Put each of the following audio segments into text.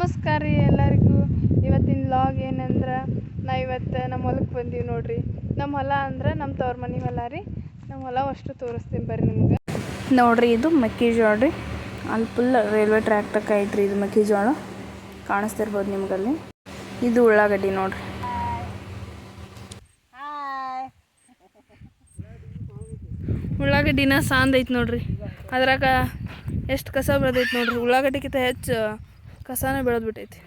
ನಮಸ್ಕಾರ ರೀ ಎಲ್ಲರಿಗೂ. ಇವತ್ತಿನ ಲಾಗ್ ಏನಂದ್ರೆ ನಾ ಇವತ್ತು ನಮ್ಮ ಹೊಲಕ್ಕೆ ಬಂದೀವಿ ನೋಡ್ರಿ. ನಮ್ಮ ಹೊಲ ಅಂದ್ರೆ ನಮ್ಮ ತವ್ರ ಮನೆ ಹೊಲ ರೀ. ನಮ್ಮ ಹೊಲ ಅಷ್ಟು ತೋರಿಸ್ತೀನಿ ಬರ್ರಿ ನಿಮ್ಗೆ. ನೋಡ್ರಿ ಇದು ಮೆಕ್ಕೆಜೋಳ ರೀ. ಅಲ್ಲಿ ಫುಲ್ ರೈಲ್ವೆ ಟ್ರ್ಯಾಕ್ ತಕ್ಕ ಐತ್ರಿ ಇದು ಮೆಕ್ಕೆಜೋಳ ಕಾಣಿಸ್ತಿರ್ಬೋದು ನಿಮ್ಗಲ್ಲಿ. ಇದು ಉಳ್ಳಾಗಡ್ಡಿ ನೋಡ್ರಿ. ಉಳ್ಳಾಗಡ್ಡಿನ ಸಾಂದ್ ಐತೆ ನೋಡ್ರಿ. ಅದ್ರಾಗ ಎಷ್ಟು ಕಸ ಬರ್ದೈತೆ ನೋಡ್ರಿ. ಉಳ್ಳಾಗಡ್ಡಿಗಿಂತ ಹೆಚ್ಚು ಕಸನೇ ಬೆಳೆದು ಬಿಟ್ಟೈತಿ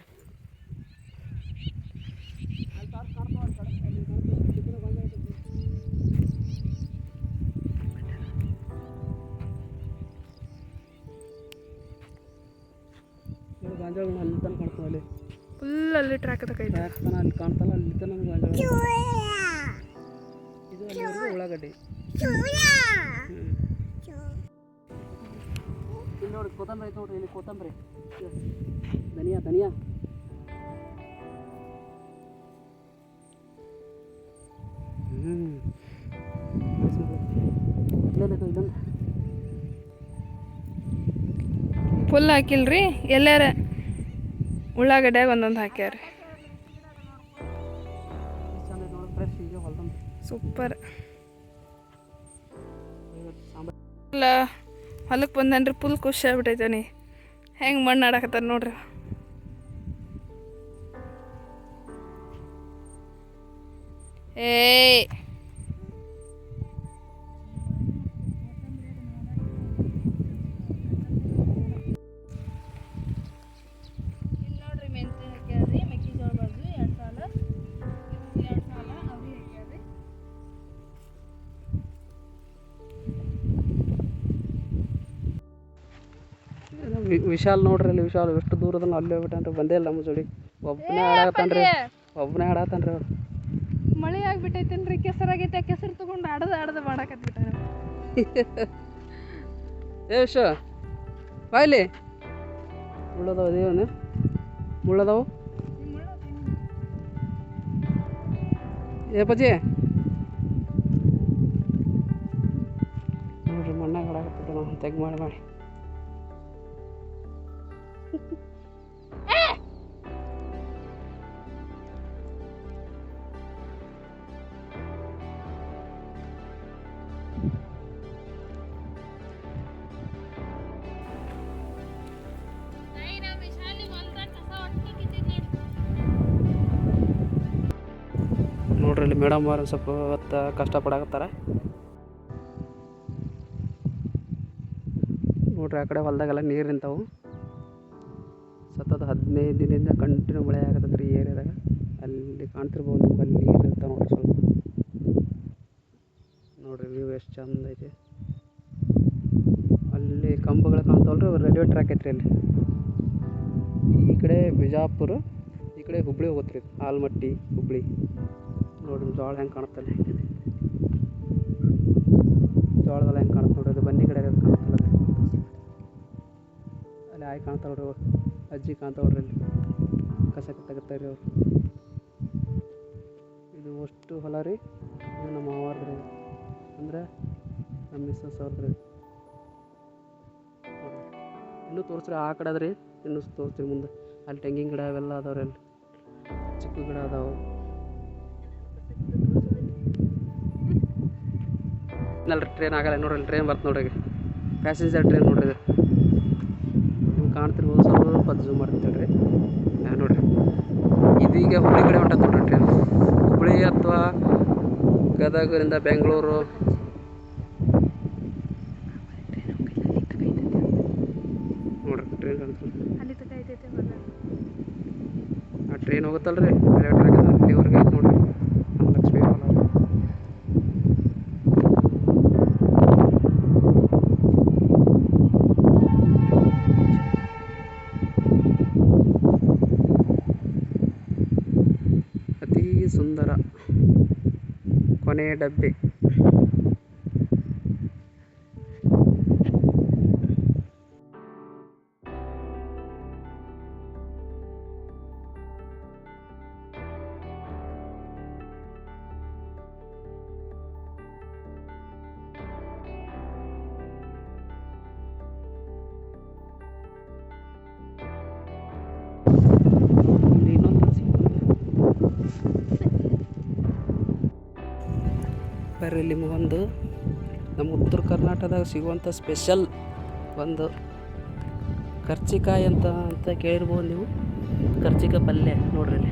ಗಾಂಜಾಳ ಅಲ್ಲಿ ತನಕ ಕಾಣ್ತಾವ ಅಲ್ಲಿ. ಫುಲ್ ಅಲ್ಲಿ ಟ್ರ್ಯಾಕ್ ತಕ್ಕ ಐತೆ ಯಾಕೆ ತನ ಅಲ್ಲಿ ಕಾಣ್ತಲ್ಲ ಅಲ್ಲಿ ತನಕ ಗಾಂಜಾಳ ಇದು ಅಲ್ಲಿವರೆಗೂ ಉಳ್ಳಾಗಡ್ಡಿ. ಇಲ್ಲಿ ನೋಡಿ ಕೊತ್ತಂಬರಿ ಐತೆ ನೋಡ್ರಿ ಇಲ್ಲಿ ಕೊತ್ತಂಬರಿ. ಇಲ್ಲೇ ಇದೊಂದು ಫುಲ್ ಹಾಕಿಲ್ರಿ? ಎಲ್ಲಾರ ಉಳ್ಳಾಗಡ್ಡ್ಯಾಗ ಒಂದೊಂದು ಹಾಕ್ಯಾರ ಸೂಪರ್ ಹೊಲಕ್ಕೆ ಬಂದನ್ರಿ ಫುಲ್ ಖುಷಿ ಆಗ್ಬಿಟ್ಟೈತನಿ ಹೆಂಗೆ ಮಣ್ಣು ಆಡಕತ್ತಾರ ನೋಡ್ರಿ. ವಿಶಾಲ್ ನೋಡ್ರಿ ಅಲ್ಲಿ ವಿಶಾಲ್ ಎಷ್ಟು ದೂರದನ್ನ ಅಲ್ಲಿ ಹೋಗ್ಬಿಟ್ಟನ್ರಿ ಬಂದೇ ಇಲ್ಲ ನಮ್ಮ ಜೋಡಿ. ಒಬ್ಬನೇ ಆಡಾಕತ್ತಾನ್ರಿ ಒಬ್ಬನೇ ಆಡಾತಾನ್ರಿ ಅವ್ರು. ಮಳೆ ಆಗ್ಬಿಟ್ಟೈತೇನ್ರಿ ಕೆಸರಾಗೈತೆ ಕೆಸರು ತಗೊಂಡು ಆಡದ ಆಡದ ಮಾಡಾಕತ್ಬಿಟ್ಟ ಏ ಶೋ ಬಾಯ್ಲಿ ಮುಳ್ಳದವ ಅದೇವನು ಮುಳ್ಳದವು? ಏ ಪಜ್ಜಿ ನೋಡ್ರಿ ಮಣ್ಣಾಗ ಆಡಾಕತ್ತಿದ್ದ ನಾವು ತೆಗ್ ಮಾಡಿ ಮಾಡಿ. ಇಲ್ಲಿ ಮೇಡಮ್ ಅವ್ರು ಸ್ವಲ್ಪ ಇವತ್ತು ಕಷ್ಟಪಡಾಕತ್ತಾರ. ನೋಡ್ರಿ, ಆ ಕಡೆ ಹೊಲ್ದಾಗೆಲ್ಲ ನೀರು ನಿಂತಾವು. ಸತತ ಹದಿನೈದು ದಿನದಿಂದ ಕಂಟಿನ್ಯೂ ಮಳೆ ಆಗತ್ತದ ರೀ ಏರಿಯಾದಾಗ. ಅಲ್ಲಿ ಕಾಣ್ತಿರ್ಬೋದು ಅಲ್ಲಿ ನೀರು ನಿಂತಾವ ನೋಡ್ರಿ ಸ್ವಲ್ಪ. ನೋಡ್ರಿ ವ್ಯೂ ಎಷ್ಟು ಚಂದ ಐತಿ. ಅಲ್ಲಿ ಕಂಬಗಳು ಕಾಣ್ತಾವಲ್ರಿ ರೈಲ್ವೆ ಟ್ರ್ಯಾಕ್ ಐತ್ರಿ ಅಲ್ಲಿ. ಈ ಕಡೆ ಬಿಜಾಪುರ, ಈ ಕಡೆ ಹುಬ್ಳಿ ಹೋಗುತ್ತೆ ಆಲ್ಮಟ್ಟಿ, ಹುಬ್ಳಿ. ನೋಡ್ರಿ ಜೋಳ ಹೆಂಗೆ ಕಾಣುತ್ತಲ್ಲ ಜೋಳದಲ್ಲ ಹೆಂಗೆ ಕಾಣುತ್ತೆ ನೋಡ್ರಿ, ಅದು ಬನ್ನಿ ಕಡೆ ಕಾಣುತ್ತಲ್ಲ. ಅಲ್ಲಿ ಆಯ್ ಕಾಣ್ತಾವ ನೋಡ್ರಿ ಅವು. ಅಜ್ಜಿ ಕಾಣ್ತಾ ನೋಡ್ರಿ ಅಲ್ಲಿ ಕಸ ತೆಗಿತಾರೆ ಅವ್ರು ಇದು ಅಷ್ಟು ಹೊಲ ರೀ, ಇದು ನಮ್ಮ ಇದು ಅಂದ್ರೆ ನಮ್ಮ ಮಿಸ್ಸಸ್ ರೀ. ಇನ್ನೂ ತೋರಿಸ್ರಿ ಆ ಕಡೆ ಅದ್ರಿ, ಇನ್ನೂ ತೋರಿಸ್ರಿ ಮುಂದೆ ಅಲ್ಲಿ ತೆಂಗಿನ ಗಿಡ ಅವೆಲ್ಲ ಅದಾವ್ರಿ ಅಲ್ಲಿ ಚಿಕ್ಕ ಗಿಡ ಅದಾವೆ ಇನ್ನಲ್ರಿ ಟ್ರೈನ್ ಆಗಲ್ಲ ನೋಡ್ರಿ ಟ್ರೈನ್ ಬರ್ತು ನೋಡ್ರಿ ಪ್ಯಾಸೆಂಜರ್ ಟ್ರೈನ್ ನೋಡ್ರಿ ಇದು. ನೀವು ಕಾಣ್ತಿರ್ಬೋದು ಸ್ವಲ್ಪ ಜೂಮ್ ಮಾಡ್ತೀನಿ ರೀ ನೋಡ್ರಿ. ಇದೀಗ ಹುಬ್ಳಿ ಕಡೆ ಹೊಂಟದ ನೋಡ್ರಿ ಟ್ರೈನ್ ಹುಬ್ಳಿ ಅಥವಾ ಗದಗರಿಂದ ಬೆಂಗಳೂರು. ನೋಡ್ರಿ ಟ್ರೈನ್ ಅಲ್ಲಿ ಆ ಟ್ರೈನ್ ಹೋಗುತ್ತಲ್ರಿ? ಡಬ್ಬೆ ನೋಡ್ರಿ ಒಂದು ನಮ್ಮ ಉತ್ತರ ಕರ್ನಾಟಕದಾಗ ಸಿಗುವಂಥ ಸ್ಪೆಷಲ್ ಒಂದು ಕರ್ಚಿಕಾಯಿ ಅಂತ ಅಂತ ಕೇಳಿರ್ಬೋದು ನೀವು. ಕರ್ಚಿಕಾಯಿ ಪಲ್ಯ ನೋಡ್ರಿ ಇಲ್ಲಿ.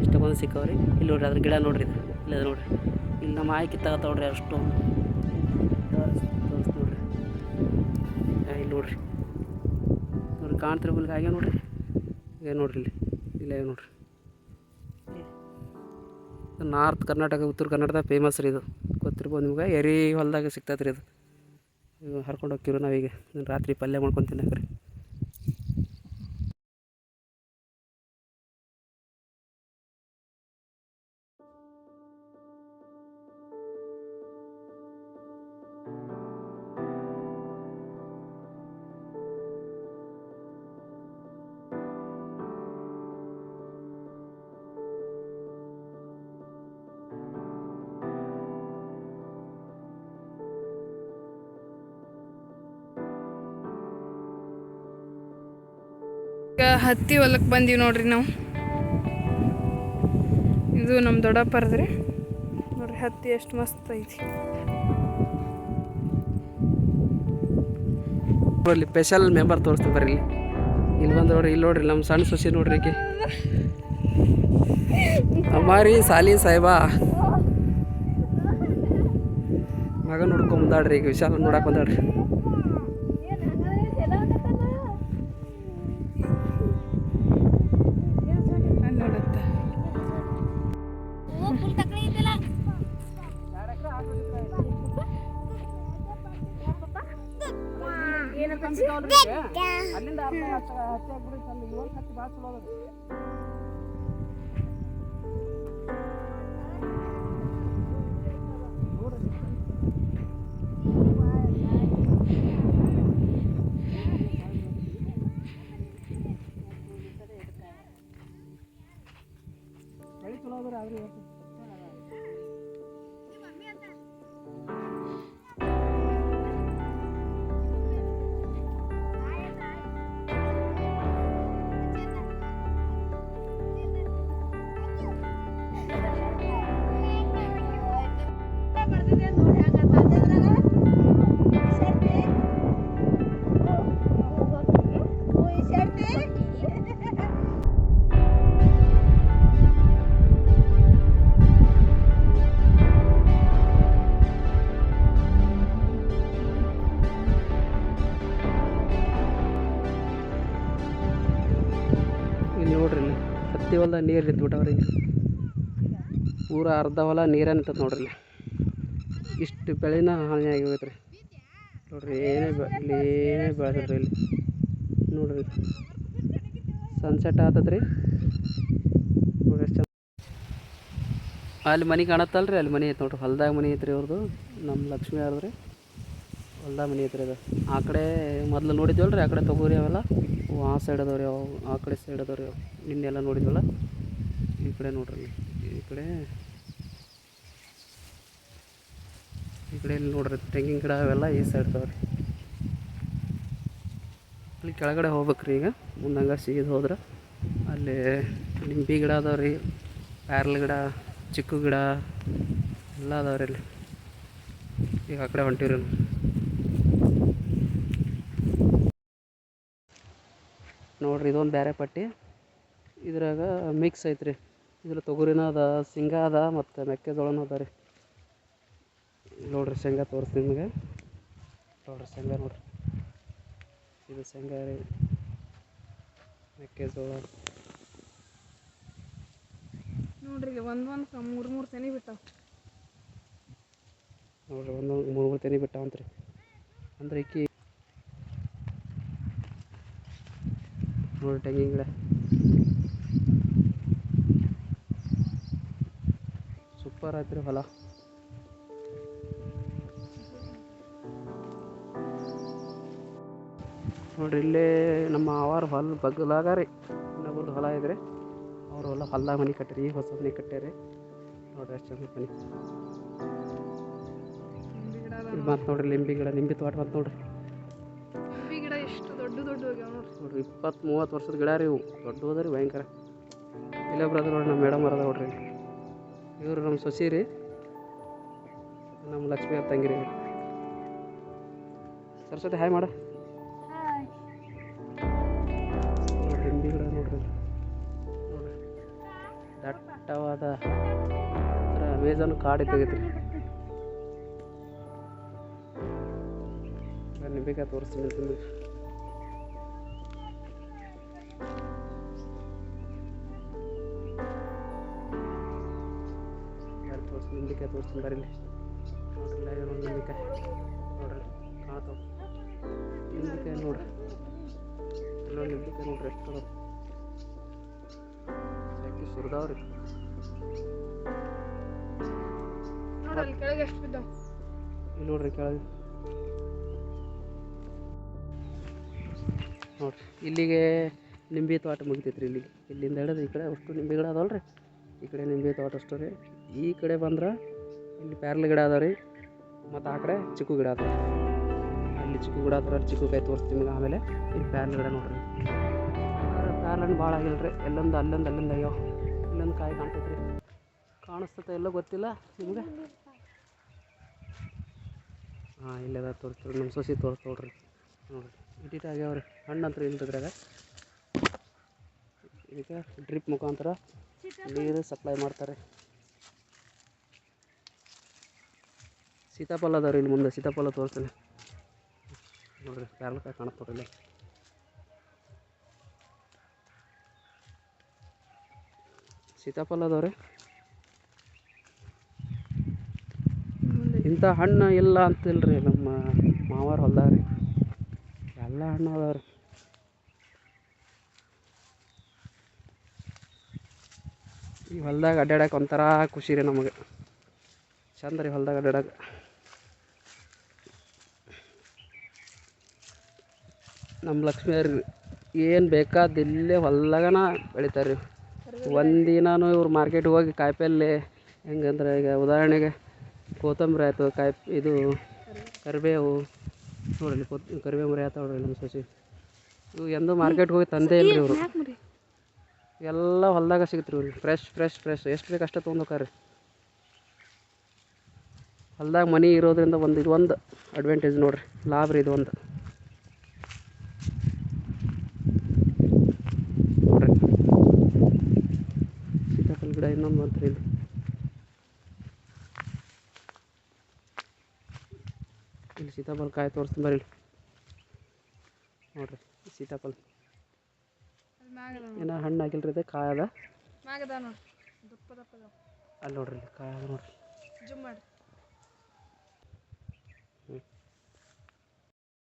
ಇಷ್ಟೊಂದು ಸಿಕ್ಕವ್ರಿ. ಇಲ್ಲಿ ನೋಡ್ರಿ ಅದ್ರ ಗಿಡ ನೋಡ್ರಿ ಇದು. ಇಲ್ಲ ನೋಡ್ರಿ. ಇಲ್ಲಿ ನಮ್ಮ ಆಯ್ಕೆ ತಗೋತಾವ್ರಿ ಅಷ್ಟು. ನೋಡ್ರಿ. ಇಲ್ಲಿ ನೋಡ್ರಿ. ನೋಡ್ರಿ ಕಾಣ್ತಿರ್ಬಲ್ಗೆ ಹಾಗೆ ನೋಡ್ರಿ. ಏನು ನೋಡ್ರಿ ಇಲ್ಲಿ. ಇಲ್ಲೇ ನೋಡ್ರಿ. ನಾರ್ತ್ ಕರ್ನಾಟಕ, ಉತ್ತರ ಕರ್ನಾಟಕ ಫೇಮಸ್ ರೀ ಇದು. ಗೊತ್ತಿರ್ಬೋದು ನಿಮ್ಗೆ? ಎರಿ ಹೊಲದಾಗ ಸಿಗ್ತದ್ರಿ ರೀ ಇವು ಹರ್ಕೊಂಡು ಹೋಗ್ತಿರು ನಾವೀಗ. ರಾತ್ರಿ ಪಲ್ಯ ಮಾಡ್ಕೊಂಡು ತಿನ್ನಕ್ಕೆ ಹತ್ತಿ ಹೊಲಕ್ಕೆ ಬಂದೀವಿ ನೋಡ್ರಿ ನಾವು. ಇದು ನಮ್ಮ ದೊಡ್ಡಪ್ಪರದ್ರಿ. ನೋಡ್ರಿ ಹತ್ತಿ ಎಷ್ಟು ಮಸ್ತ್ ಐತಿ. ಇಲ್ಲಿ ಸ್ಪೆಷಲ್ ಮೆಂಬರ್ ತೋರಿಸ್ತೀವಿ ಬರ್ರಿ ಇಲ್ಲಿ. ಬಂದು ನೋಡ್ರಿ, ಇಲ್ಲಿ ನೋಡ್ರಿ ನಮ್ಮ ಸಣ್ಣ ಸೊಸಿ ನೋಡ್ರಿ ಈಕೆ. ಅಮ್ಮಾರಿ ಸಾಲಿ ಸಾಹೇಬಾ. ಮಗ ನೋಡ್ಕೊಂಬಂದಾಡ್ರಿ ಈಗ, ವಿಶಾಲ ನೋಡಕ್ಕೆ ಬಂದಾಳ್ರಿ. ಇಲ್ಲಿ ಹೊಲ್ದಾಗ ನೀರು ನಿಂತ್ಬಿಟ್ಟವ್ರಿ ಪೂರ ಅರ್ಧ ಹೊಲ ನೀರೇ ನಿಂತದ ನೋಡ್ರಿ. ಇಷ್ಟು ಬೆಳೆನ ಹಾನಿ ಆಗಿಹೋಗೈತೆ ರೀ ನೋಡ್ರಿ, ಏನೇ ಬೆ ಇಲ್ಲಿ ಏನೇ ಬೆಳೆದ್ರಿ ಇಲ್ಲಿ. ನೋಡ್ರಿ ಸನ್ಸೆಟ್ ಆತದ್ರಿ ನೋಡ್ರಿ, ಎಷ್ಟು ಅಲ್ಲಿ ಮನೆ ಕಾಣತ್ತಲ್ರಿ, ಅಲ್ಲಿ ಮನೆ ಐತೆ ನೋಡ್ರಿ. ಹೊಲ್ದಾಗ ಮನೆ ಐತ್ರಿ ಅವ್ರದ್ದು ನಮ್ಮ ಲಕ್ಷ್ಮಿ ಅವ್ರದ್ದು ರೀ ಹೊಲ್ದಾಗ ಮನೆ ಐತ್ರಿ ಅದು. ಆ ಕಡೆ ಮೊದ್ಲು ನೋಡಿದ್ವಲ್ರಿ, ಆ ಕಡೆ ತೊಗೋರಿ ಅವೆಲ್ಲ. ಅವು ಆ ಸೈಡ್ ಅದಾವ್ರಿ ಅವು ಆ ಕಡೆ ಸೈಡ್ ಅದಾವ್ರಿ. ಅವು ನಿನ್ನೆಲ್ಲ ನೋಡಿದ್ವಲ್ಲ? ಈ ಕಡೆ ನೋಡ್ರಿ. ಈ ಕಡೆ. ಈ ಕಡೆ ಇಲ್ಲಿ ನೋಡ್ರಿ, ತೆಂಗಿನ ಗಿಡ ಅವೆಲ್ಲ ಈ ಸೈಡ್ ಅದಾವ್ರಿ. ಅಲ್ಲಿ ಕೆಳಗಡೆ ಹೋಗ್ಬೇಕ್ರಿ ಈಗ. ಮುಂದಂಗೆ ಸೀದ ಹೋದ್ರೆ. ಅಲ್ಲಿ ನಿಂಬೆ ಗಿಡ ಅದಾವ್ರಿ, ಪ್ಯಾರಲ್ ಗಿಡ, ಚಿಕ್ಕು ಗಿಡ, ಎಲ್ಲ ಅದಾವ್ರಿ ಅಲ್ಲಿ ಈಗ ಆ ಕಡೆ ಹೊಂಟಿವ್ರಿ ನಾವು. ನೋಡ್ರಿ ಇದೊಂದು ಬೇರೆ ಪಟ್ಟಿ. ಇದ್ರಾಗ ಮಿಕ್ಸ್ ಐತ್ರಿ. ಇದ್ರ ತೊಗರಿನ ಅದ ಶೇಂಗಾ ಅದ ಮತ್ತು ಮೆಕ್ಕೆಜೋಳನೂ ಅದ ರೀ. ನೋಡ್ರಿ ಶೇಂಗಾ ತೋರಿಸ್ತೀನಿ ನಿಮಗೆ. ನೋಡ್ರಿ ಶೇಂಗಾ ನೋಡ್ರಿ. ಇದು ಶೇಂಗಾ ರೀ. ಮೆಕ್ಕೆಜೋಳ. ನೋಡ್ರಿ ಒಂದು ಒಂದು ಮೂರು ಮೂರು ತೆನಿ ಬಿಟ್ಟಾವ. ನೋಡ್ರಿ ಒಂದೊಂದು ಮೂರು ಮೂರು ತೆನಿ ಬಿಟ್ಟಾವಂತ್ರಿ. ಅಂದ್ರೆ ಈಕಿ ತೆಂಗಿನ ಗಿಡ ಸೂಪರ್ ಆಯ್ತು ಹೊಲ. ನೋಡ್ರಿ ಇಲ್ಲೇ ನಮ್ಮ ಅವಾರ ಹೊಲ ಬಗ್ಲಾಗ ರೀ. ಇನ್ನೊಬ್ಬರು ಹೊಲ ಇದ್ರಿ ಅವ್ರ ಹೊಲ ಹೊಲ ಮನೆ ಕಟ್ಟಿರಿ ಈಗ ಹೊಸ ಮನೆ ಕಟ್ಟ್ಯಾರಿ ನೋಡ್ರಿ ಅಷ್ಟು ಚಂದ ಮನೆ. ಬಂತು ನೋಡ್ರಿ ಲಿಂಬಿ ಗಿಡ ನಿಂಬಿ ತೋಟ ಮತ್ತೆ ನೋಡ್ರಿ. ನೋಡ್ರಿ. ಇಪ್ಪತ್ತು ಮೂವತ್ತು ವರ್ಷದ ಗಿಡ ರೀ ಇವು. ದೊಡ್ಡ ಹೋದ್ರಿ ಭಯಂಕರ. ಇಲ್ಲೊಬ್ರು ಬ್ರದರ್ ನೋಡ್ರಿ, ನಮ್ಮ ಮೇಡಮ್ ಅದ ನೋಡ್ರಿ. ಇವರು ನಮ್ಮ ಸೊಸಿ ರೀ. ನಮ್ಮ ಲಕ್ಷ್ಮೀ ಅವ್ರ ತಂಗಿರಿ ಸರಸ್ವತಿ ಹಾಯ್ ಮಾಡ. ಹಿಂದಿ ಗಿಡ ನೋಡ್ರಿ. ದಟ್ಟವಾದ ಅಮೇಝಾನ್ ಕಾಡಿ ತೆಗೈತ್ರಿ ನಿಂಬೆಕಾಯಿ ತೋರಿಸ್ತೀನಿ ನಿಮಗೆ. ತೋರಿಸ್ತೀನಿ ಬರೀಲಿ ನೋಡ್ರಿ ಇಲ್ಲ ಏನೋ ನಿಂಬಿಕಾಯಿ ನೋಡ್ರಿ ಕಾಣ್ತಾವ ನಿಂಬಿಕಾಯಿ ನೋಡ್ರಿ ಇಲ್ಲೊಂದು ನಿಂಬಿಕಾಯಿ ನೋಡ್ರಿ ಎಷ್ಟು ಅದಾವ ಯಾಕೆ ಸುರಿದಾವ್ರಿ ನೋಡ್ರಿ ಕೆಳಗೆ ನೋಡ್ರಿ ಇಲ್ಲಿಗೆ ನಿಂಬೆ ತೋಟ ಮುಗಿತೈತ್ರಿ ಇಲ್ಲಿಗೆ. ಇಲ್ಲಿಂದ ಹಿಡಿದು ಈ ಕಡೆ ಅಷ್ಟು ನಿಂಬೆ ಗಿಡ ಅದಾವಲ್ಲ ರೀ ಈ ಕಡೆ ನಿಂಬೆ ತೋಟ ಅಷ್ಟು ರೀ. ಈ ಕಡೆ ಬಂದ್ರೆ ಇಲ್ಲಿ ಪ್ಯಾರ್ಲ ಗಿಡ ಅದಾವ ರೀ ಮತ್ತು ಆ ಕಡೆ ಚಿಕ್ಕು ಗಿಡ ಅದಾವ ಅಲ್ಲಿ ಚಿಕ್ಕು ಗಿಡ ಅದರ ಚಿಕ್ಕು ಕಾಯಿ ತೋರಿಸ್ತೀನಿ ನಿಮ್ಗೆ ಆಮೇಲೆ ಇಲ್ಲಿ ಪ್ಯಾರ್ಲ ಗಿಡ ನೋಡ್ರಿ. ಪ್ಯಾರ್ಲೆ ಹಣ್ಣು ಭಾಳ ಆಗಿಲ್ಲ ರೀ ಎಲ್ಲೊಂದು ಅಲ್ಲೊಂದು ಅಲ್ಲೊಂದು ಅಯ್ಯೋ ಇಲ್ಲೊಂದು ಕಾಯಿ ಕಾಣ್ತೈತೆ ರೀ ಕಾಣಿಸ್ತೈತೆ ಎಲ್ಲೋ ಗೊತ್ತಿಲ್ಲ ನಿಮಗೆ? ಹಾಂ ಇಲ್ಲೆಲ್ಲ ತೋರಿಸ್ತೀವಿ ನಮ್ಮ ಸೊಸಿ ತೋರಿಸ್ ನೋಡ್ರಿ. ನೋಡ್ರಿ. ಇಟ್ಟಿಟ್ಟು ಆಗ್ಯಾವ್ರಿ. ಹಣ್ಣು ಅಂತ ಇಲ್ದಿದ್ರಾಗ ಇದಕ್ಕೆ ಡ್ರಿಪ್ ಮುಖಾಂತರ ನೀರು ಸಪ್ಲೈ ಮಾಡ್ತಾರೆ. ಸೀತಾಫಲ ಅದಾವ ರೀ ಇಲ್ಲಿ ಮುಂದೆ ಸೀತಾಫಲ ತೋರಿಸ್ತೀನಿ. ನೋಡ್ರಿ ಪ್ಯಾರ್ಲಕಾಯಿ ಕಾಣುತ್ತೆ ನೋಡ್ರಿ ಇಲ್ಲಿ. ಸೀತಾಫಲ ಅದಾವ ರೀ ಇಂಥ ಹಣ್ಣು ಇಲ್ಲ ಅಂತಿಲ್ರಿ ನಮ್ಮ ಮಾವಾರ ಹೊಲ್ದಾಗ ರೀ ಎಲ್ಲ ಹಣ್ಣು ಅದಾವ್ರಿ. ರೀ ಈ ಹೊಲ್ದಾಗ ಅಡ್ಡಾಡಕ್ಕೆ ಒಂಥರ ಖುಷಿ ರೀ ನಮಗೆ. ಚಂದ ರೀ ಹೊಲ್ದಾಗ ಅಡ್ಡಾಡಕ್ಕೆ ನಮ್ಮ ಲಕ್ಷ್ಮಿಯವ್ರಿ ಏನು ಬೇಕಾದ ಇಲ್ಲೇ ಹೊಲ್ದಾಗನ ಬೆಳಿತಾರೆ ರೀ ಒಂದಿನಾನು ಇವ್ರು ಮಾರ್ಕೆಟ್ಗೆ ಹೋಗಿ ಕಾಯಿಪಲ್ಲೆ ಹೆಂಗಂದ್ರೆ ಈಗ ಉದಾಹರಣೆಗೆ ಕೊತ್ತಂಬರಿ ಆಯಿತು, ಕಾಯಿ ಇದು ಕರಿಬೇವು ನೋಡ್ರಿ ಕೊತ್ ಕರಿಬೇವು ಮರಿ ಆಯ್ತು ನೋಡ್ರಿ ನಮ್ಮ ಸಸಿ. ಇವು ಎಂದೂ ಮಾರ್ಕೆಟ್ಗೆ ಹೋಗಿ ತಂದೇ ಇಲ್ಲ ರೀ ಇವರು. ಎಲ್ಲ ಹೊಲ್ದಾಗ ಸಿಗುತ್ತೆ ರೀ ಫ್ರೆಶ್ ಫ್ರೆಶ್ ಫ್ರೆಶ್ ಎಷ್ಟು ಬೇಕು ಅಷ್ಟೇ ತೊಗೊಂಡೋಕ್ಕಾರೆ ಹೊಲ್ದಾಗ ಮನೆ ಇರೋದ್ರಿಂದ ಒಂದು ಇದು ಅಡ್ವಾಂಟೇಜ್ ನೋಡಿರಿ. ಲಾಭ ರೀ ಇದು ಒಂದು ನೋಡ್ರಿ ಸೀತಾಫಲ ಗಿಡ ಇನ್ನೊಂದು ಬಂತು ರೀ ಇಲ್ಲಿ ಇಲ್ಲಿ ಸೀತಾಫಲ ಕಾಯಿ ತೋರಿಸ್ತೀನಿ ಬರ್ರಿ ನೋಡಿರಿ ಸೀತಾಫಲ. ಏನೋ ಹಣ್ಣು ಆಗಿಲ್ರಿ ಇದೆ? ಕಾಯಿ ಅದ? ಅದಾವ. ಅಲ್ಲಿ ನೋಡ್ರಿ ಕಾಯ ಕಾಯಿ ಅದ ನೋಡ್ರಿ.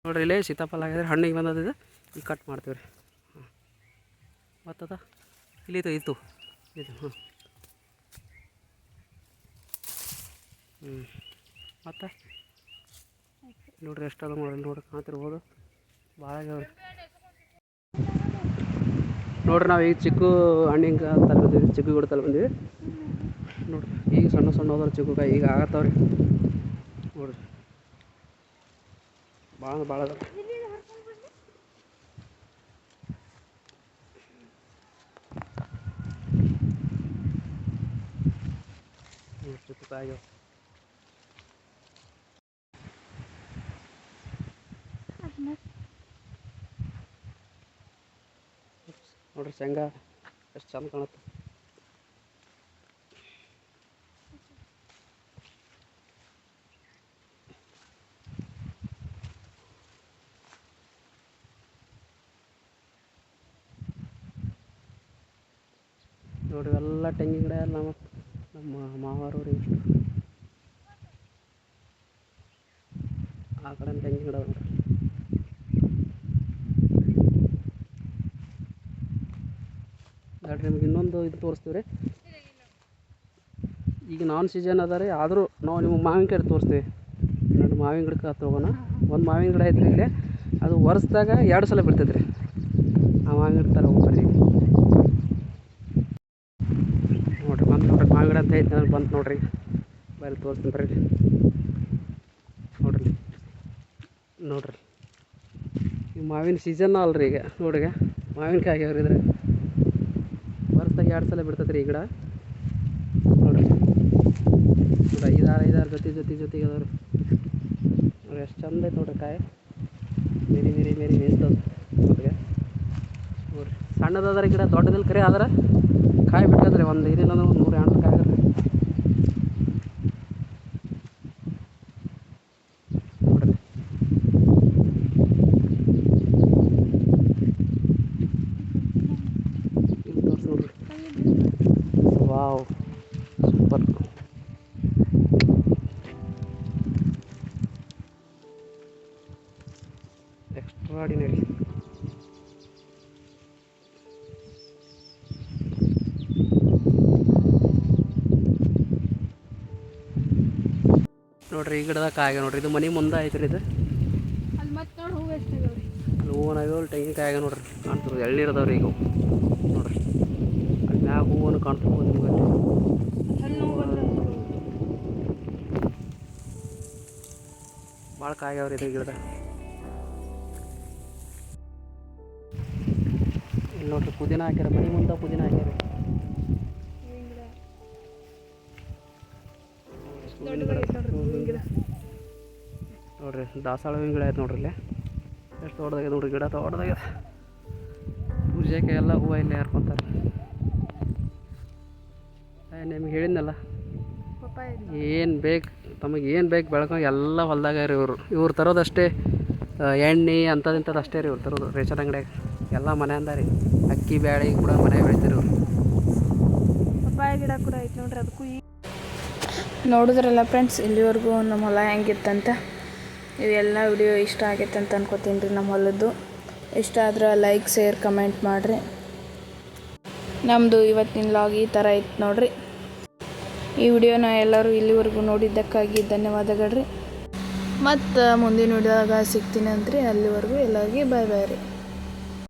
ನೋಡ್ರಿ ಇಲ್ಲೇ ಸೀತಾಫಲ ಆಗಿದ್ರೆ ಹಣ್ಣಿಗೆ ಬಂದದಿದೆ ಈಗ ಕಟ್ ಮಾಡ್ತೀವಿ ರೀ ಹಾಂ ಮತ್ತದ? ಇಲ್ಲಿ ಇದು ಇತ್ತು ಇದು ಹಾಂ ಹ್ಞೂ ಮತ್ತೆ? ನೋಡ್ರಿ ಎಷ್ಟು ಅದ ನೋಡ್ರಿ ನೋಡ್ರಿ ಕಾಣ್ತಿರ್ಬೋದು ಭಾಳ ನೋಡ್ರಿ ನಾವು ಈಗ ಚಿಕ್ಕು ಹಣ್ಣಿನ ತಲೆ ಬಂದೀವಿ, ಚಿಕ್ಕು ಗಿಡ ತಲೆ ಬಂದೀವಿ. ನೋಡ್ರಿ, ಈಗ ಸಣ್ಣ ಸಣ್ಣ ಹೋದ್ರೆ ಚಿಕ್ಕು ಕಾಯಿ ಈಗ ಆಗತ್ತವ್ರಿ ನೋಡ್ರಿ. ಭಾಳ ಭಾಳ ಅದ ನೋಡ್ರಿ ಚಿಕ್ಕು ಕಾಯಿ ಆಗ್ಯಾವ ನೋಡ್ರಿ ಶೇಂಗಾ ಎಷ್ಟು ಚಂದ ಕಾಣುತ್ತೆ. ನೋಡ್ರಿ ಎಲ್ಲ ತೆಂಗಿನ ಗಿಡ ಎಲ್ಲ ನಮ್ಮ ನಮ್ಮ ಮಾವಾರವ್ರು ಇಷ್ಟು ಆ ಕಡೆ ತೆಂಗಿನ ಗಿಡ ನೋಡ್ರಿ ನೋಡ್ರಿ ನಿಮ್ಗೆ ತೋರಿಸ್ತೀವಿ ರೀ ಈಗ ನಾನ್ ಸೀಸನ್ ಅದ ರೀ ಆದರೂ ನಾವು ನಿಮ್ಗೆ ಮಾವಿನ ಗಿಡ ತೋರಿಸ್ತೀವಿ. ನೋಡಿ, ಮಾವಿನ ಗಿಡಕ್ಕೆ ಹತ್ರ ಹೋಗೋಣ. ಒಂದು ಮಾವಿನ ಗಿಡ ಐತ್ರಿ ಇಲ್ಲಿ. ಅದು ವರ್ಷದಾಗ ಎರಡು ಸಲ ಬಿಡ್ತೈತೆ ರೀ ಆ ಮಾವಿನ ಗಿಡ ಥರ ಹೋಗ್ಬರ್ರಿ ನೋಡ್ರಿ ಬಂತು ನೋಡ್ರಿ, ಮಾವಿನ ಗಿಡ ಅಂತ ಐತೆ ಬಂತು ನೋಡ್ರಿ. ಬರೀ ತೋರಿಸ್ತೀನಿ ಬರ್ರಿ ನೋಡ್ರಿ ನೋಡ್ರಿ. ಈ ಮಾವಿನ ಸೀಸನ್ ಅಲ್ರಿ ಈಗ, ನೋಡ್ರಿ ಮಾವಿನಕಾಯಿ ಆಗ್ಯಾವ್ರಿ ಇದ್ರೆ ಎರಡು ಸಲ ಬಿಡ್ತೈತೆ ರೀ ಈ ಗಿಡ? ನೋಡ್ರಿ. ಐದಾರು ಐದಾರು ಜೊತೆ ಜೊತೆ ಜೊತೆಗೆ ಅದಾವ್ರಿ ನೋಡ್ರಿ, ಎಷ್ಟು ಚಂದ ಐತೆ ನೋಡ್ರಿ ಕಾಯಿ. ಮೇರಿ ಮೇರಿ ಮೇರಿ ಮೇಯ್ತದ ನೋಡ್ರಿ ನೋಡ್ರಿ. ಸಣ್ಣದಾದ್ರೆ ಗಿಡ, ದೊಡ್ಡದಿಲ್ಲ ಕರೆ ಆದ್ರೆ ಕಾಯಿ ಬಿಟ್ಟದ್ರಿ ಒಂದು ಅಂದ್ರೆ ಒಂದು ನೂರು, ಎರಡು ಕಾಯಿ ಎಕ್ಸ್ಟ್ರಾಡಿನರಿ ನೋಡ್ರಿ ಈ ಗಿಡದಾಗ ಕಾಯಿ ನೋಡ್ರಿ ಇದು ಮನೆ ಮುಂದೆ ಐತ್ರಿ ಇದು. ಅಲ್ಲಿ ಮತ್ತೆ ನೋಡಿ ಹೂವು ಎಷ್ಟು ಅದಾವ್ರಿ ಅಲ್ಲಿ ಹೂವನಾಗ ತೆಂಗಿನಕಾಯಿ ಆಗ ನೋಡ್ರಿ ಕಾಣ್ತಿರೋದು. ಎಳ್ನೀರು ಅದಾವ್ರಿ ಈಗ. ನೋಡ್ರಿ. ಅಲ್ಲಿ ಮ್ಯಾಗ ಹೂವನ್ನು ಕಾಣ್ತಿರ್ಬೋದು ನಿಮ್ಗೆ ಭಾಳ ಕಾಯಿ ಕಾಯ್ಯಾವ್ರಿ ಇದು ಗಿಡದ ಇಲ್ಲಿ ನೋಡ್ರಿ ಪುದೀನ ಹಾಕ್ಯಾರ ಮನೆ ಮುಂದೆ ಪುದೀನ ಹಾಕ್ಯಾರ. ನೋಡ್ರಿ ದಾಸಾಳ ಹೂವಿನ ಗಿಡ ಐತೆ ನೋಡ್ರಿ ಇಲ್ಲಿ. ಎಷ್ಟು ದೊಡ್ಡದಾಗಿದೆ ನೋಡ್ರಿ ಗಿಡ ದೊಡ್ಡದಾಗಿದೆ ಪೂಜೆಗೆ ಎಲ್ಲ ಹೂವು ಇಲ್ಲೇ ಹಾರ್ಕೊತಾರೆ ನಿಮ್ಗೆ ಹೇಳಿದ್ನಲ್ಲ? ಏನು ಬೇಕು ತಮಗೆ ಏನು ಬೇಕು ಬೆಳ್ಕೊಂಡು ಎಲ್ಲ ಹೊಲ್ದಾಗ ರೀ ಇವರು ಇವ್ರು ತರೋದಷ್ಟೇ ಎಣ್ಣೆ ಅಂಥದ್ದು ಇಂಥದ್ದು ಅಷ್ಟೇ ರೀ ಇವ್ರು ತರೋದು ರೇಷನ್ ಅಂಗಡಿಯಾಗ. ಎಲ್ಲ ಮನೆಯಿಂದ ರೀ. ಅಕ್ಕಿ, ಬ್ಯಾಳೆ ಕೂಡ ಮನೆ ಬೆಳಿತಾರೆ. ಪಪ್ಪಾಯ ಗಿಡ ಕೂಡ ಐತೆ ನೋಡ್ರಿ ಅದಕ್ಕೂ ನೋಡಿದ್ರಲ್ಲ ಫ್ರೆಂಡ್ಸ್ ಇಲ್ಲಿವರೆಗೂ ನಮ್ಮ ಹೊಲ ಹೆಂಗಿತ್ತಂತ. ಇವೆಲ್ಲ ವಿಡಿಯೋ ಇಷ್ಟ ಆಗೈತೆ ಅಂತ ಅನ್ಕೋತೀನಿ ರೀ ನಮ್ಮ ಹೊಲದ್ದು. ಇಷ್ಟ ಆದ್ರೆ ಲೈಕ್ ಶೇರ್ ಕಮೆಂಟ್ ಮಾಡಿರಿ. ನಮ್ಮದು ಇವತ್ತಿನ ಲಾಗ್ ಈ ಥರ ಇತ್ತು ನೋಡ್ರಿ. ಈ ವಿಡಿಯೋನ ಎಲ್ಲರೂ ಇಲ್ಲಿವರೆಗೂ ನೋಡಿದ್ದಕ್ಕಾಗಿ ಧನ್ಯವಾದಗಳು ರೀ. ಮತ್ತು ಮುಂದಿನ ವಿಡಿಯೋದಾಗ ಸಿಗ್ತೀನಿ ಅಂತ್ರಿ. ಅಲ್ಲಿವರೆಗೂ ಎಲ್ಲರಿಗೆ ಬಾಯ್ ಬಾಯ್ ರೀ.